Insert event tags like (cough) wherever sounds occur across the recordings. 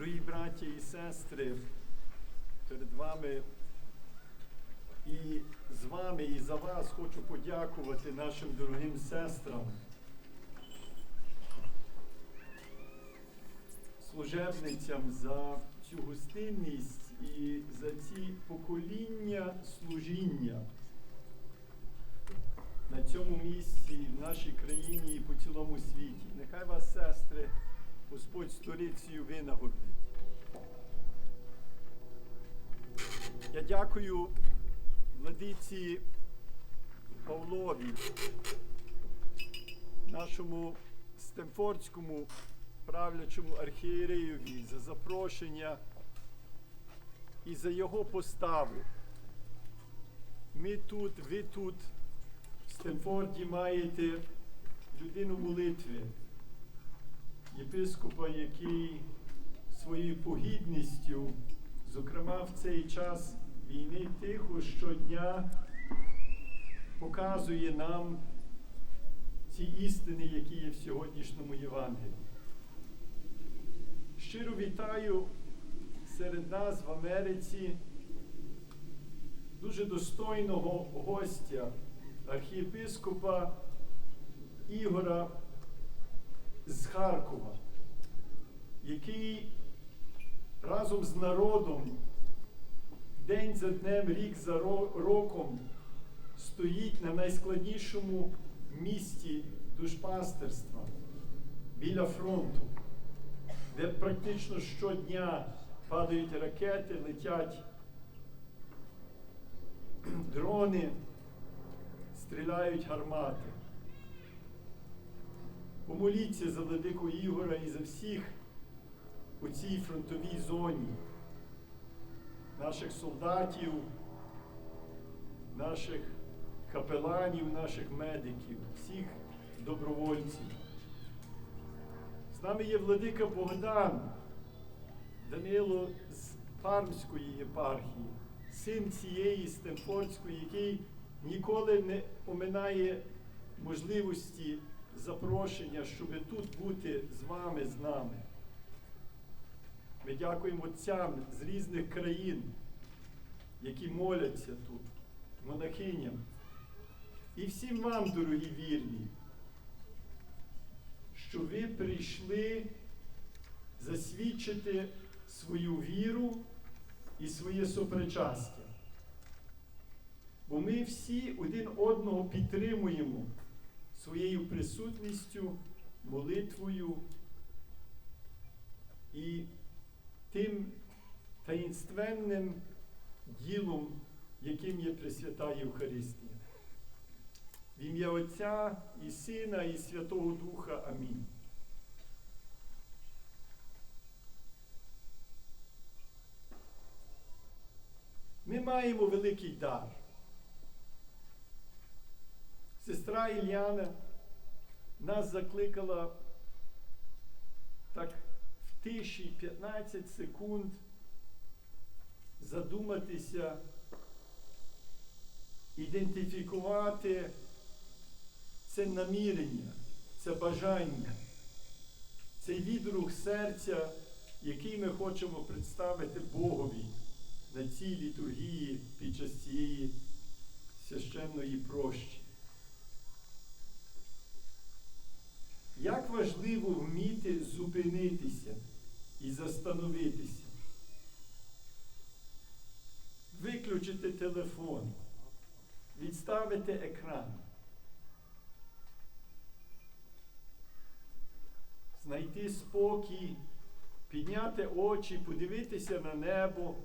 Дорогі браті і сестри, перед вами і з вами, і за вас хочу подякувати нашим дорогим сестрам, служебницям за цю гостинність і за ці покоління служіння на цьому місці, в нашій країні і по цілому світі. Нехай вас, сестри, Господь сторицею винагородить. Я дякую владиці Павлові, нашому Стемфордському правлячому архієреєві за запрошення і за його поставу. Ми тут, ви тут, в Стемфорді маєте людину молитви, єпископа, який своєю погідністю, зокрема в цей час війни, тихо щодня показує нам ці істини, які є в сьогоднішньому Євангелії. Щиро вітаю серед нас в Америці дуже достойного гостя, архієпископа Ігора з Харкова, який разом з народом день за днем, рік за роком стоїть на найскладнішому місці душпастерства біля фронту, де практично щодня падають ракети, летять (clears throat) дрони, стріляють гармати. Помоліться за владику Ігора і за всіх у цій фронтовій зоні, наших солдатів, наших капеланів, наших медиків, всіх добровольців. З нами є владика Богдан, Данило з Пармської єпархії, син цієї Стемфордської, який ніколи не оминає можливості запрошення, щоб тут бути з вами, з нами. Ми дякуємо отцям з різних країн, які моляться тут, монахиням. І всім вам, дорогі вірні, що ви прийшли засвідчити свою віру і своє сопричастя. Бо ми всі один одного підтримуємо своєю присутністю, молитвою і тим таїнственним ділом, яким є Пресвята Євхаристія. В ім'я Отця і Сина, і Святого Духа. Амінь. Ми маємо великий дар. Сестра Ільяна нас закликала так в тиші 15 секунд задуматися, ідентифікувати це намірення, це бажання, цей відрух серця, який ми хочемо представити Богові на цій літургії під час цієї священної прощі. Як важливо вміти зупинитися і застановитися, виключити телефон, відставити екран, знайти спокій, підняти очі, подивитися на небо,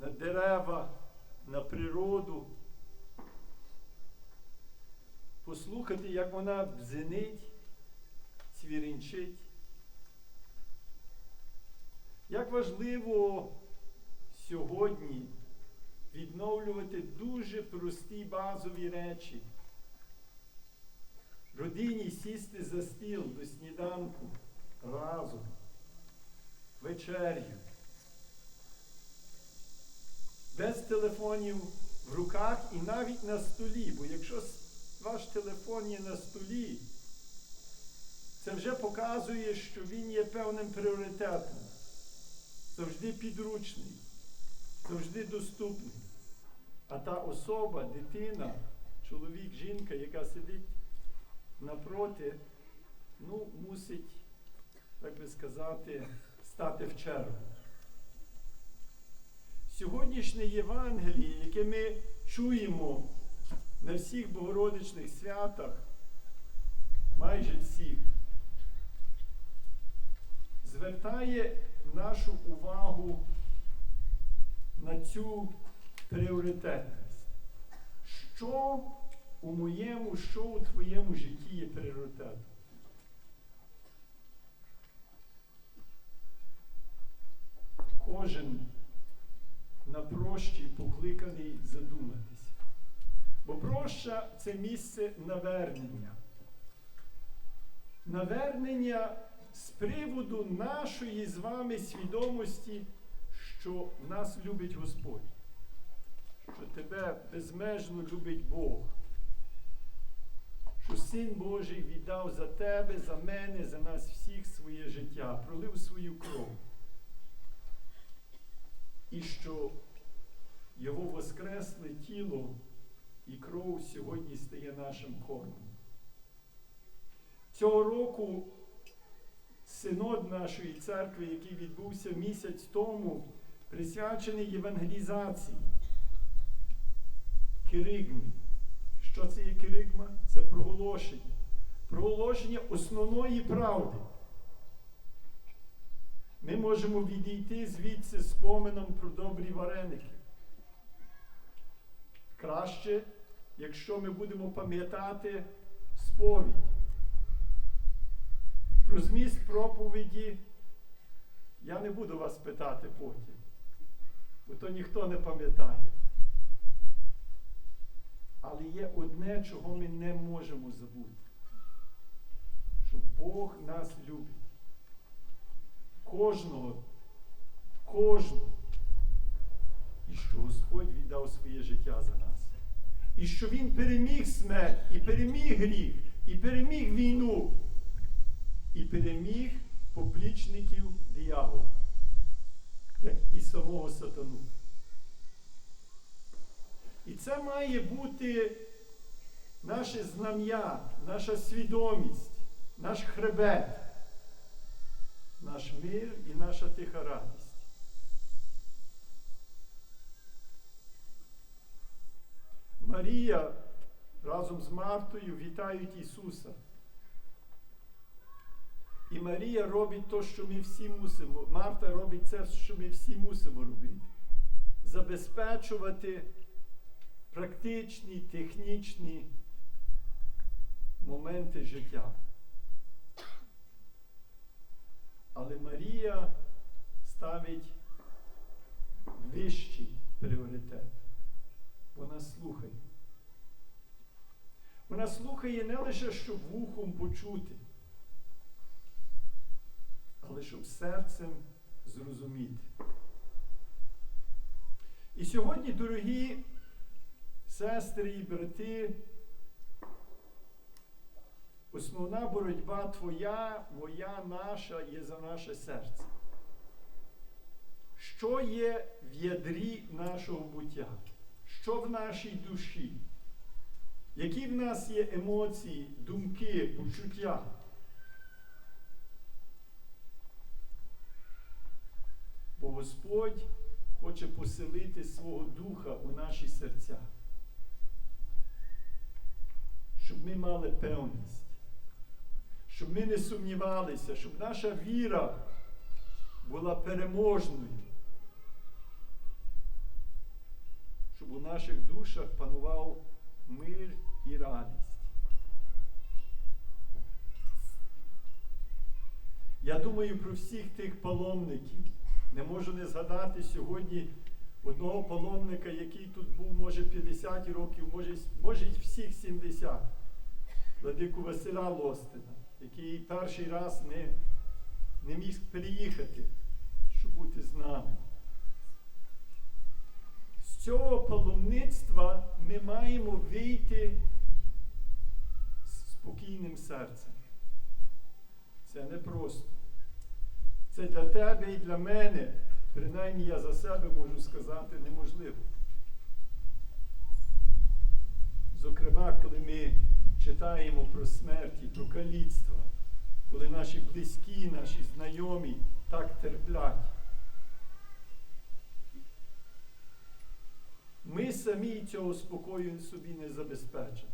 на дерева, на природу послухати, як вона бзенить, цвірінчить. Як важливо сьогодні відновлювати дуже прості базові речі. Родині сісти за стіл до сніданку разом, вечерю. Без телефонів в руках і навіть на столі, бо якщо ваш телефон є на столі, це вже показує, що він є певним пріоритетом. Завжди підручний, завжди доступний. А та особа, дитина, чоловік, жінка, яка сидить напроти, ну, мусить, так би сказати, стати в чергу. Сьогоднішнє Євангеліє, яке ми чуємо на всіх Богородичних святах, майже всіх, звертає нашу увагу на цю пріоритетність. Що у моєму, що у твоєму житті є пріоритетом? Кожен на прощі покликаний задуматися. Бо проща це місце навернення. Навернення з приводу нашої з вами свідомості, що нас любить Господь, що тебе безмежно любить Бог, що Син Божий віддав за тебе, за мене, за нас всіх своє життя, пролив свою кров. І що Його воскресле тіло і кров сьогодні стає нашим кормом. Цього року синод нашої церкви, який відбувся місяць тому, присвячений євангелізації. Киригмі. Що це є киригма? Це проголошення. Проголошення основної правди. Ми можемо відійти звідси з споменом про добрі вареники. Краще, якщо ми будемо пам'ятати сповідь. Про зміст проповіді я не буду вас питати потім, бо то ніхто не пам'ятає. Але є одне, чого ми не можемо забути. Що Бог нас любить. Кожного, кожного. І що Господь віддав своє життя за нас. І що Він переміг смерть, і переміг гріх, і переміг війну, і переміг поплічників диявола, як і самого сатану. І це має бути наше знам'я, наша свідомість, наш хребет, наш мир і наша тиха радість. Марія разом з Мартою вітають Ісуса. І Марія робить те, що ми всі мусимо. Марта робить це, що ми всі мусимо робити. Забезпечувати практичні, технічні моменти життя. Але Марія ставить вищий пріоритет. Вона слухає. Вона слухає не лише, щоб вухом почути, але щоб серцем зрозуміти. І сьогодні, дорогі сестри і брати, основна боротьба твоя, моя, наша є за наше серце. Що є в ядрі нашого буття? Що в нашій душі? Які в нас є емоції, думки, почуття? Бо Господь хоче поселити свого духа у наші серця, щоб ми мали певність, щоб ми не сумнівалися, щоб наша віра була переможною, щоб у наших душах панував мир і радість. Я думаю про всіх тих паломників. Не можу не згадати сьогодні одного паломника, який тут був, може, 50 років, може, може всіх 70. Владику Василя Лостина, який перший раз не, не міг приїхати, щоб бути з нами. З цього паломництва ми маємо вийти з спокійним серцем. Це не просто. Це для тебе і для мене, принаймні я за себе можу сказати, неможливо. Зокрема, коли ми читаємо про смерть і про каліцтва, коли наші близькі, наші знайомі так терплять. Ми самі цього спокою собі не забезпечимо.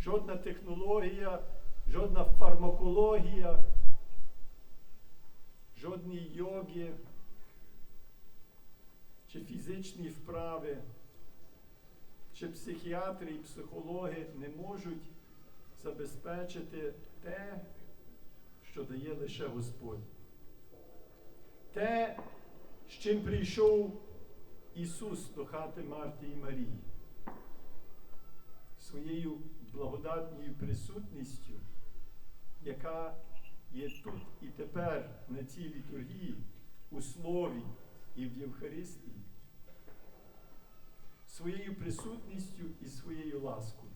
Жодна технологія, жодна фармакологія, жодні йоги чи фізичні вправи, чи психіатри і психологи не можуть забезпечити те, що дає лише Господь. Те, з чим прийшов Ісус до хати Марти і Марії, своєю благодатною присутністю, яка є тут і тепер на цій літургії, у Слові і в Євхаристії, своєю присутністю і своєю ласкою.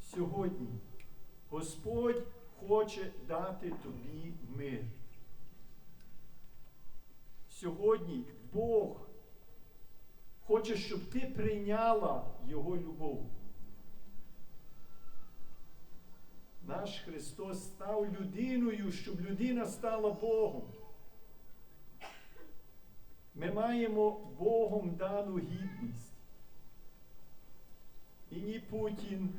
Сьогодні Господь хоче дати тобі мир. Сьогодні Бог хоче, щоб ти прийняла Його любов. Наш Христос став людиною, щоб людина стала Богом. Ми маємо Богом дану гідність. І ні Путін,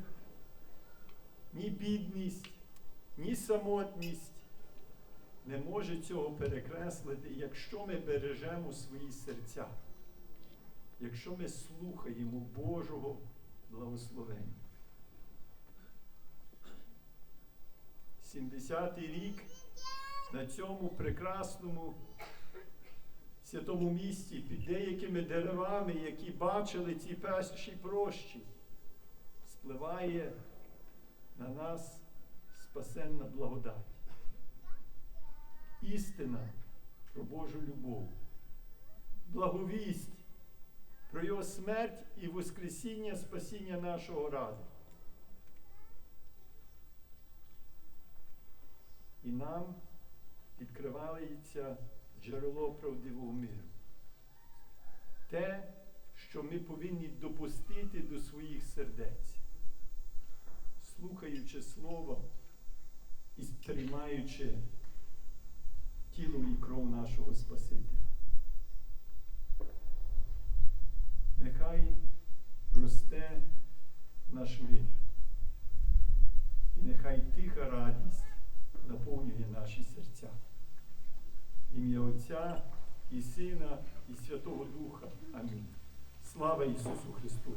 ні бідність, ні самотність не може цього перекреслити, якщо ми бережемо свої серця, якщо ми слухаємо Божого благословення. 70-й рік на цьому прекрасному святому місті під деякими деревами, які бачили ці перші прощі, спливає на нас спасенна благодать. Істина про Божу любов, благовість про Його смерть і Воскресіння спасіння нашого ради. І нам відкривається джерело правдивого миру. Те, що ми повинні допустити до своїх сердець, слухаючи Слово і сприймаючи тіло і кров нашого Спасителя. Нехай росте наш мир. І нехай тиха радість наповнює наші серця. Ім'я Отця і Сина, і Святого Духа. Амінь. Слава Ісусу Христу!